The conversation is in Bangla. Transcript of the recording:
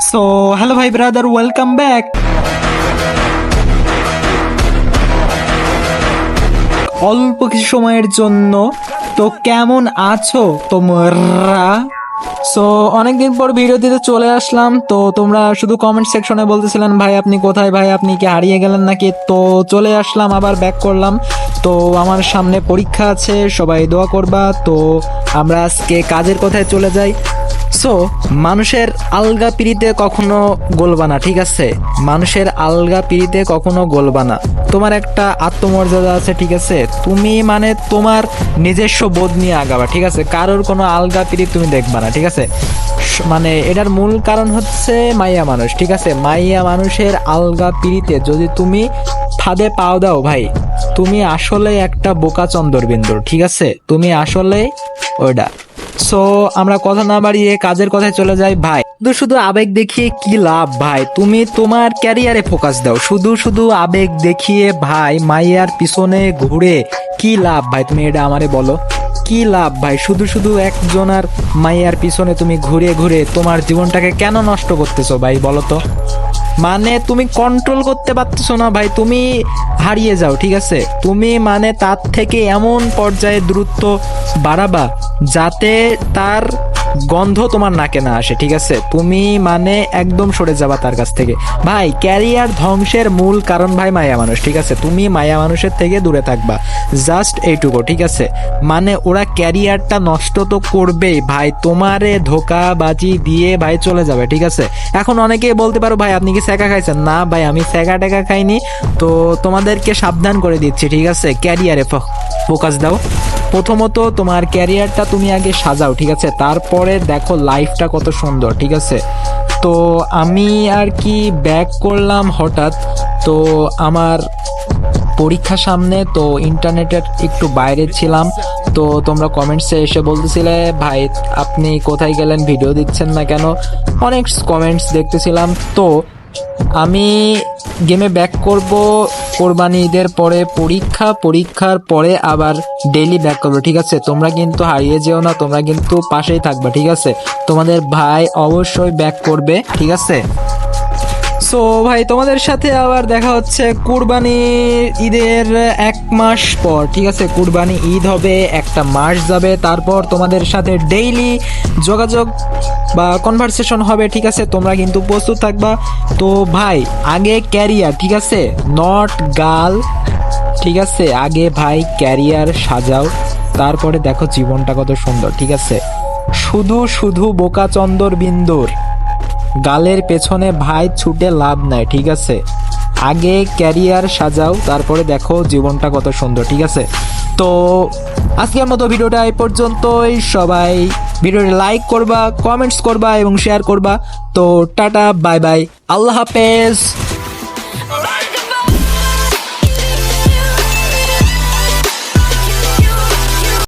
সো হ্যালো ভাই ব্রাদার ওয়েলকাম ব্যাক অল্প কিছু সময়ের জন্য তো কেমন আছো তোমরা? সো অনেকদিন পর ভিডিও দিতে চলে আসলাম, তো তোমরা শুধু কমেন্ট সেকশনে বলতেছিলেন, ভাই, আপনি কোথায়? ভাই, আপনি কি হারিয়ে গেলেন নাকি? তো চলে আসলাম, আবার ব্যাক করলাম। তো আমার সামনে পরীক্ষা আছে, সবাই দোয়া করবা। তো আমরা আজকে কাজের কথায় চলে যাই। সো মানুষের আলগা পিড়িতে কখনো গলবা না, ঠিক আছে? মানুষের আলগা পিড়িতে কখনো গলবা না। তোমার একটা আত্মমর্যাদা আছে, ঠিক আছে? তুমি মানে তোমার নিজস্ব বোধ নিয়ে আগাবা, ঠিক আছে? কারোর কোনো আলগা পিড়ি তুমি দেখবা না, ঠিক আছে? মানে এটার মূল কারণ হচ্ছে মাইয়া মানুষ, ঠিক আছে? মাইয়া মানুষের আলগা পিড়িতে যদি তুমি ফাঁদে পাও দাও ভাই, তুমি আসলে একটা বোকা চন্দরবিন্দুর, ঠিক আছে? তুমি আসলে ওইটা সো আমরা কথা না বাড়িয়ে কাজের কথায় চলে যাই, ভাই। শুধু শুধু আবেগ দেখিয়ে কি লাভ, ভাই? তুমি তোমার ক্যারিয়ারে ফোকাস দাও। শুধু শুধু আবেগ দেখিয়ে, ভাই, মাইয়ার পিছনে ঘুরে কি লাভ, ভাই? তুমি এটা আমারে বলো। কি লাভ, ভাই? শুধু শুধু একজনের মাইয়ার পিছনে তুমি ঘুরে ঘুরে তোমার জীবনটাকে কেন নষ্ট করতেছো, ভাই, বলো তো? মানে তুমি কন্ট্রোল করতে পারতেছো না ভাই, তুমি হারিয়ে যাও, ঠিক আছে? তুমি মানে তার থেকে এমন পর্যায়ে দূরত্ব বাড়াবা যাতে তার গন্ধ তোমার নাকে না আসে, ঠিক আছে? তুমি মানে একদম সরে যাবা তার কাছ থেকে। ভাই, ক্যারিয়ার ধ্বংসের মূল কারণ ভাই মায়া মানুষ, ঠিক আছে? তুমি মায়া মানুষের থেকে দূরে থাকবা। জাস্ট এইটুকু, ঠিক আছে? মানে ওরা ক্যারিয়ারটা নষ্ট তো করবেই। ভাই, তোমারে ধোকাবাজি দিয়ে ভাই চলে যাবে, ঠিক আছে? এখন অনেকেই বলতে পারো, ভাই, আপনি কি স্যাকা খাইছেন? না, ভাই, আমি স্যাকা টেকা খাইনি। তো তোমাদেরকে সাবধান করে দিচ্ছি, ঠিক আছে? ক্যারিয়ারে ফোকাস দাও। প্রথমত তোমার ক্যারিয়ারটা তুমি আগে সাজাও, ঠিক আছে? তারপরে দেখো লাইফটা কত সুন্দর, ঠিক আছে? তো আমি আর কি ব্যাক করলাম হঠাৎ, তো আমার পরীক্ষা সামনে, তো ইন্টারনেটের একটু বাইরে ছিলাম, তো তোমরা কমেন্টসে এসে বলতেছিলে, ভাই, আপনি কোথায় গেলেন? ভিডিও দিচ্ছেন না কেন? অনেক কমেন্টস দেখতেছিলাম, তো আমি গেমে ব্যাক করব কোরবানি ঈদের পরে পরীক্ষা, পরীক্ষার পরে আবার ডেইলি ব্যাক করবে, ঠিক আছে? তোমরা কিন্তু হারিয়ে যেও না, তোমরা কিন্তু পাশেই থাকবে, ঠিক আছে? তোমাদের ভাই অবশ্যই ব্যাক করবে, ঠিক আছে? সো ভাই, তোমাদের সাথে আবার দেখা হচ্ছে কুরবানি ঈদের এক মাস পর, ঠিক আছে? কুরবানি ঈদ হবে, একটা মাস যাবে। তারপর তোমাদের সাথে ডেইলি যোগাযোগ বা কনভারসেশন হবে, ঠিক আছে? তোমরা কিন্তু প্রস্তুত থাকবা। তো, ভাই, আগে ক্যারিয়ার ঠিক আছে? নট গার্ল ঠিক আছে? আগে ভাই ক্যারিয়ার সাজাও। তারপরে দেখো জীবনটা কত সুন্দর, ঠিক আছে? শুধু শুধু বোকা চন্দর বিন্দুর। গালের পেছনে ভাই ছুটে লাভ নাই, ঠিক আছে? আগে ক্যারিয়ার সাজাও, তারপরে দেখো জীবনটা কত সুন্দর, ঠিক আছে? তো আজকের মতো ভিডিওটা এই পর্যন্তই। সবাই ভিডিওটি লাইক করবা কমেন্টস করবা এবং শেয়ার করবা। তো টাটা বাই বাই আল্লাহ হাফেজ।